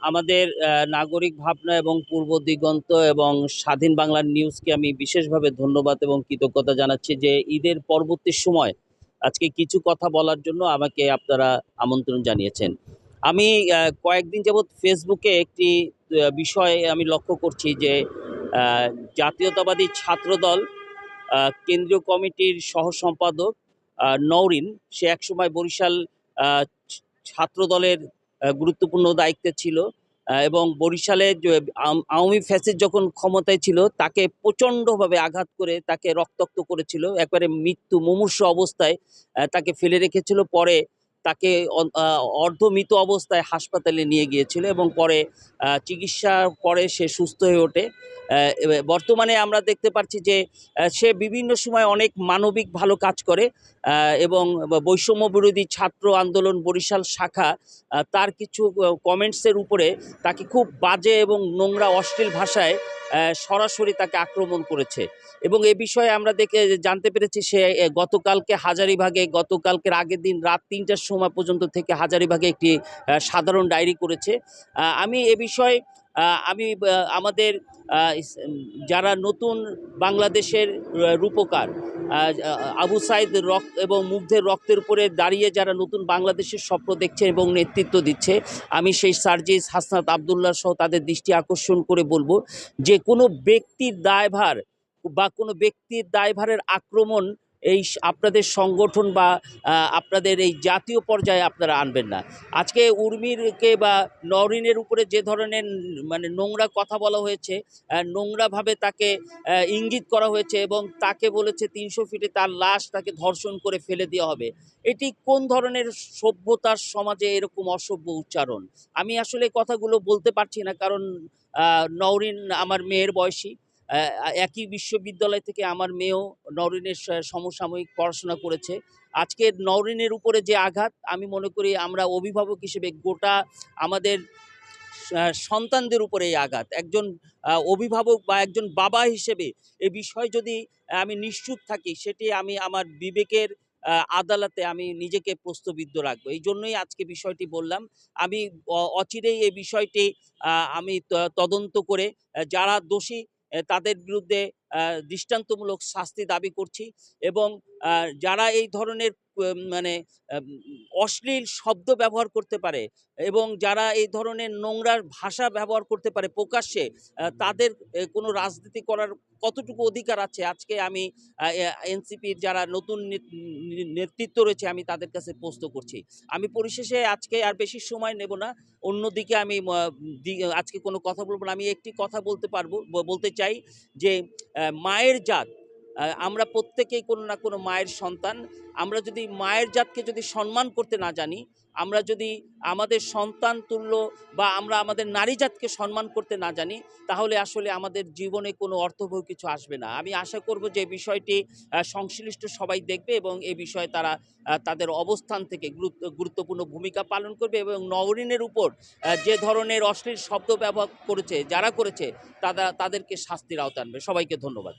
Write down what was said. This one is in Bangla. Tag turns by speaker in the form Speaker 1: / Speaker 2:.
Speaker 1: আমাদের নাগরিক ভাবনা এবং পূর্ব দিগন্ত এবং স্বাধীন বাংলার নিউজকে আমি বিশেষভাবে ধন্যবাদ এবং কৃতজ্ঞতা জানাচ্ছি যে ঈদের পরবর্তী সময় আজকে কিছু কথা বলার জন্য আমাকে আপনারা আমন্ত্রণ জানিয়েছেন। আমি কয়েকদিন যাবৎ ফেসবুকে একটি বিষয় আমি লক্ষ্য করছি যে জাতীয়তাবাদী ছাত্রদল কেন্দ্রীয় কমিটির সহ সম্পাদক আহ, নওরিন সে একসময় বরিশাল ছাত্রদলের গুরুত্বপূর্ণ দায়িত্বে ছিল। এবং বরিশালে আওয়ামী ফ্যাসিস যখন ক্ষমতায় ছিল, তাকে প্রচণ্ডভাবে আঘাত করে তাকে রক্তাক্ত করেছিল। একবারে মৃত্যু মুমূর্ষ অবস্থায় তাকে ফেলে রেখেছিল। পরে তাকে অর্ধমৃত অবস্থায় হাসপাতালে নিয়ে গিয়েছিল এবং পরে চিকিৎসার পরে সে সুস্থ হয়ে ওঠে। বর্তমানে আমরা দেখতে পাচ্ছি যে সে বিভিন্ন সময় অনেক মানবিক ভালো কাজ করে এবং বৈষম্য বিরোধী ছাত্র আন্দোলন বরিশাল শাখা তার কিছু কমেন্টসের উপরে তাকে খুব বাজে এবং নোংরা, অশ্লীল ভাষায় সরাসরি তাকে আক্রমণ করেছে। এবং এ বিষয়ে আমরা দেখে জানতে পেরেছি সে গতকালকে হাজারিবাগে, গতকালকের আগের দিন রাত তিনটার সময় পর্যন্ত থেকে হাজারিবাগে একটি সাধারণ ডায়েরি করেছে। আমি এ বিষয়ে আমি আমাদের যারা নতুন বাংলাদেশের রূপকার আবু সাইদ রক্ত এবং মুগ্ধের রক্তের উপরে দাঁড়িয়ে যারা নতুন বাংলাদেশের স্বপ্ন দেখছে এবং নেতৃত্ব দিচ্ছে, আমি সেই সার্জিস হাসনাত আবদুল্লাহ সহ তাদের দৃষ্টি আকর্ষণ করে বলব যে কোনো ব্যক্তির দায়ভার বা কোনো ব্যক্তির দায়ভারের আক্রমণ এই আপনাদের সংগঠন বা আপনাদের এই জাতীয় পর্যায়ে আপনারা আনবেন না। আজকে উর্মিরকে বা নরিনের উপরে যে ধরনের মানে নোংরা কথা বলা হয়েছে নোংরাভাবে তাকে ইঙ্গিত করা হয়েছে এবং তাকে বলেছে তিনশো ফিটে তার লাশ তাকে ধর্ষণ করে ফেলে দেওয়া হবে। এটি কোন ধরনের সভ্যতার সমাজে এরকম অসভ্য উচ্চারণ? আমি আসলে কথাগুলো বলতে পারছি না, কারণ নওরিন আমার মেয়ের বয়সী। একই বিশ্ববিদ্যালয় থেকে আমার মেয়েও নওরিনের স- সমসাময়িক পড়াশোনা করেছে। আজকে নওরিনের উপরে যে আঘাত, আমি মনে করি আমরা অভিভাবক হিসেবে গোটা আমাদের সন্তানদের উপরে এই আঘাত। একজন অভিভাবক বা একজন বাবা হিসেবে এ বিষয় যদি আমি নিশ্চুপ থাকি, সেটি আমি আমার বিবেকের আদালতে আমি নিজেকে প্রশ্নবিদ্ধ রাখব। এই জন্যই আজকে বিষয়টি বললাম। আমি অচিরেই এই বিষয়টি আমি তদন্ত করে যারা দোষী তাদের বিরুদ্ধে দৃষ্টান্তমূলক শাস্তি দাবি করছি এবং যারা এই ধরনের মানে অশ্লীল শব্দ ব্যবহার করতে পারে এবং যারা এই ধরনের নোংরা ভাষা ব্যবহার করতে পারে প্রকাশ্যে তাদের কোনো রাজনীতি করার কতটুকু অধিকার আছে? আজকে আমি এনসিপির যারা নতুন নেতৃত্ব রয়েছে, আমি তাদের কাছে প্রশ্ন করছি। আমি পরিশেষে আজকে আর বেশি সময় নেব না। অন্যদিকে আমি আজকে কোনো কথা বলব না। আমি একটি কথা বলতে পারব বলতে চাই যে মায়ের জাত আমরা প্রত্যেকেই কোনো না কোনো মায়ের সন্তান। আমরা যদি মায়ের জাতকে যদি সম্মান করতে না জানি, আমরা যদি আমাদের সন্তান তুল্য বা আমরা আমাদের নারী জাতকে সম্মান করতে না জানি, তাহলে আসলে আমাদের জীবনে কোনো অর্থবহ কিছু আসবে না। আমি আশা করব যে বিষয়টি সংশ্লিষ্ট সবাই দেখবে এবং এ বিষয়ে তারা তাদের অবস্থান থেকে গুরুত্ব, গুরুত্বপূর্ণ ভূমিকা পালন করবে এবং নওরিনের উপর যে ধরনের অশ্লীল শব্দ ব্যবহার করেছে, যারা করেছে তারা তাদেরকে শাস্তির আওতায় আনবে। সবাইকে ধন্যবাদ।